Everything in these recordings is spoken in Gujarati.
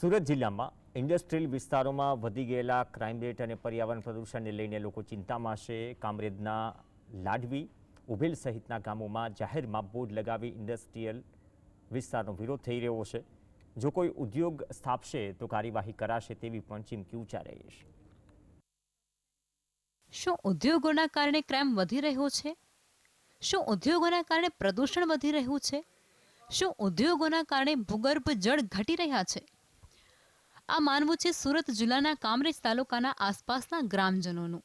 સુરત જિલ્લામાં ઇન્ડસ્ટ્રીયલ વિસ્તારોમાં વધી ગયેલા ક્રાઇમ રેટ અને પર્યાવરણ પ્રદૂષણને લઈને લોકો ચિંતામાં છે. કામરેજના લાડવી ઉભેલ સહિતના ગામોમાં જાહેરમાં બોર્ડ લગાવી ઇન્ડસ્ટ્રીયલ વિસ્તારનો વિરોધ થઈ રહ્યો છે. જો કોઈ ઉદ્યોગ સ્થાપશે તો કાર્યવાહી કરાશે તેવી પણ ચીમકી ઉચ્ચારાઈ છે. શું ઉદ્યોગોના કારણે ક્રાઇમ વધી રહ્યો છે? શું ઉદ્યોગોના કારણે પ્રદૂષણ વધી રહ્યું છે? શું ઉદ્યોગોના કારણે ભૂગર્ભ જળ ઘટી રહ્યા છે? આ માનવું છે સુરત જિલ્લાના કામરેજ તાલુકાના આસપાસના ગ્રામજનોનું.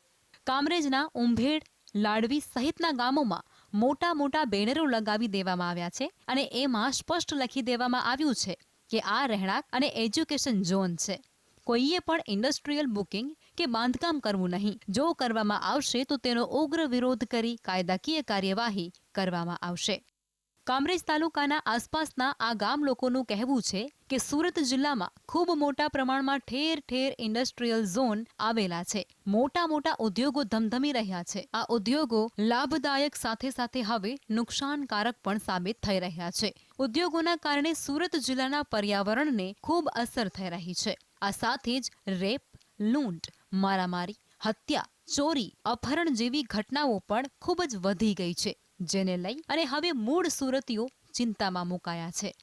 કામરેજના ઉંભેડ, લાડવી સહિતના ગામોમાં મોટા મોટા બેનરો લગાવી દેવામાં આવ્યા છે અને એમાં સ્પષ્ટ લખી દેવામાં આવ્યું છે કે આ રહેણાંક અને એજ્યુકેશન ઝોન છે. કોઈએ પણ ઇન્ડસ્ટ્રીયલ બુકિંગ કે બાંધકામ કરવું નહીં. જો કરવામાં આવશે તો તેનો ઉગ્ર વિરોધ કરી કાયદાકીય કાર્યવાહી કરવામાં આવશે. કામરેજ તાલુકાના આસપાસના આ ગામ લોકોનું કહેવું છે કે સુરત જિલ્લામાં ખૂબ મોટા પ્રમાણમાં ઠેર ઠેર ઇન્ડસ્ટ્રીયલ ઝોન આવેલા છે. મોટા મોટા ઉદ્યોગો ધમધમી રહ્યા છે. આ ઉદ્યોગો લાભદાયક સાથે સાથે હવે નુકસાનકારક પણ સાબિત થઈ રહ્યા છે. ઉદ્યોગોના કારણે સુરત જિલ્લાના પર્યાવરણને ખૂબ અસર થઈ રહી છે. આ સાથે જ રેપ, લૂંટ, મારામારી, હત્યા, ચોરી, અપહરણ જેવી ઘટનાઓ પણ ખૂબ જ વધી ગઈ છે. જેને લઈ અને હવે મૂળ સુરતીઓ ચિંતામાં મુકાયા છે.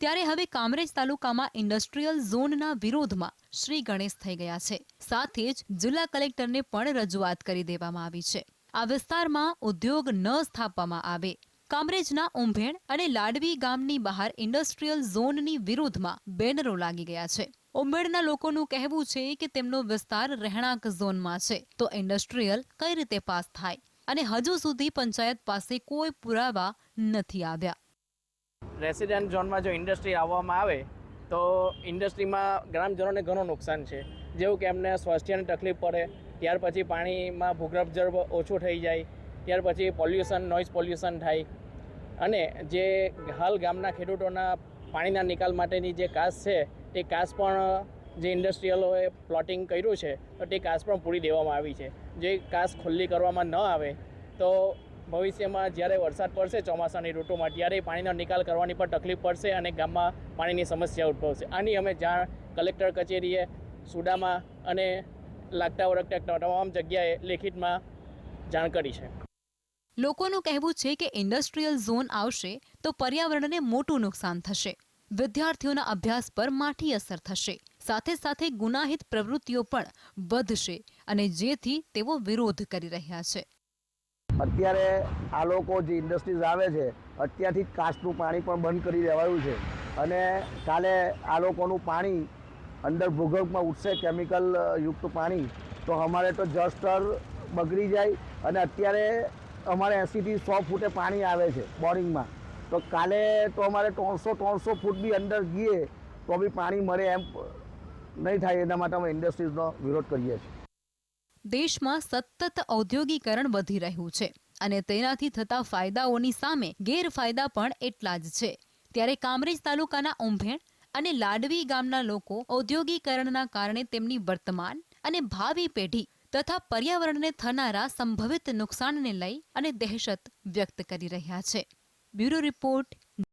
ત્યારે હવે કામરેજ તાલુકામાં ઇન્ડસ્ટ્રીયલ ઝોનના વિરોધમાં શ્રી ગણેશ થઈ ગયા છે. સાથે જ જિલ્લા કલેક્ટરને પણ રજૂઆત કરી દેવામાં આવી છે. આ વિસ્તારમાં ઉદ્યોગ ન સ્થાપવામાં આવે. કામરેજના ઉંભેણ અને લાડવી ગામની બહાર ઇન્ડસ્ટ્રીયલ ઝોનની વિરોધમાં બેનરો લાગી ગયા છે. ઉંભેડના લોકોનું કહેવું છે કે તેમનો વિસ્તાર રહેણાંક ઝોનમાં છે. તો ઇન્ડસ્ટ્રીયલ કઈ રીતે પાસ થાય? અને હજુ સુધી પંચાયત પાસે કોઈ પુરાવા નથી આવ્યા. રેસિડેન્ટ ઝોનમાં જો ઇન્ડસ્ટ્રી આવવામાં આવે, તો ઇન્ડસ્ટ્રીમાં ગ્રામજનોને ઘણું નુકસાન છે. જેવું કે એમને સ્વાસ્થ્યની તકલીફ પડે, ત્યાર પછી પાણીમાં ભૂગર્ભ જળ ઓછું થઈ જાય, ત્યાર પછી પોલ્યુશન નોઇઝ પોલ્યુશન થાય. અને જે હાલ ગામના ખેડૂતોના પાણીના નિકાલ માટેની જે કાસ છે, તે કાસ પણ જે ઇન્ડસ્ટ્રીયલોએ પ્લોટિંગ કર્યું છે, તો તે કાસ પણ પૂરી દેવામાં આવી છે. જે કાસ ખુલ્લી કરવામાં ન આવે, તો ભવિષ્યમાં જ્યારે વરસાદ પડશે ચોમાસાની ઋતુમાં, ત્યારે પાણીનો નિકાલ કરવાની પણ તકલીફ પડશે અને ગામમાં પાણીની સમસ્યા ઉદ્ભવશે. આની અમે જાણ કલેક્ટર કચેરીએ, સુડામાં અને લાગતા વળગતા તમામ જગ્યાએ લેખિતમાં જાણ કરી છે. લોકોનું કહેવું છે કે ઇન્ડસ્ટ્રીયલ ઝોન આવશે, તો પર્યાવરણને મોટું નુકસાન થશે. વિદ્યાર્થીઓના અભ્યાસ પર માઠી અસર થશે. સાથે સાથે ગુનાહિત પ્રવૃત્તિઓ પણ વધશે અને જેથી તેઓ વિરોધ કરી રહ્યા છે. અત્યારે આ લોકો જે ઇન્ડસ્ટ્રીઝ આવે છે, અત્યારથી કાચનું પાણી પણ બંધ કરી દેવાયું છે. અને કાલે આ લોકોનું પાણી અંદર ભૂગર્ભમાં ઉઠશે કેમિકલ યુક્ત પાણી, તો અમારે તો જસ્ટર બગડી જાય અને અત્યારે અમારે એંસીથી સો ફૂટે પાણી આવે છે બોરિંગમાં. તો કાલે તો અમારે ત્રણસો ત્રણસો ફૂટ બી અંદર ગઈએ તો બી પાણી મળે એમ નહીં થાય એના માટે અમે ઇન્ડસ્ટ્રીઝનો વિરોધ કરીએ છીએ. દેશમાં સતત ઔદ્યોગિકરણ વધી રહ્યું છે અને તેનાથી થતા ફાયદાઓની સામે ગેરફાયદા પણ એટલા જ છે. ત્યારે કામરેજ તાલુકાના ઉંભેણ અને લાડવી ગામના લોકો ઔદ્યોગિકરણના કારણે તેમની વર્તમાન અને ભાવિ પેઢી તથા પર્યાવરણને થનારા સંભવિત નુકસાનને લઈ અને દહેશત વ્યક્ત કરી રહ્યા છે. Bureau report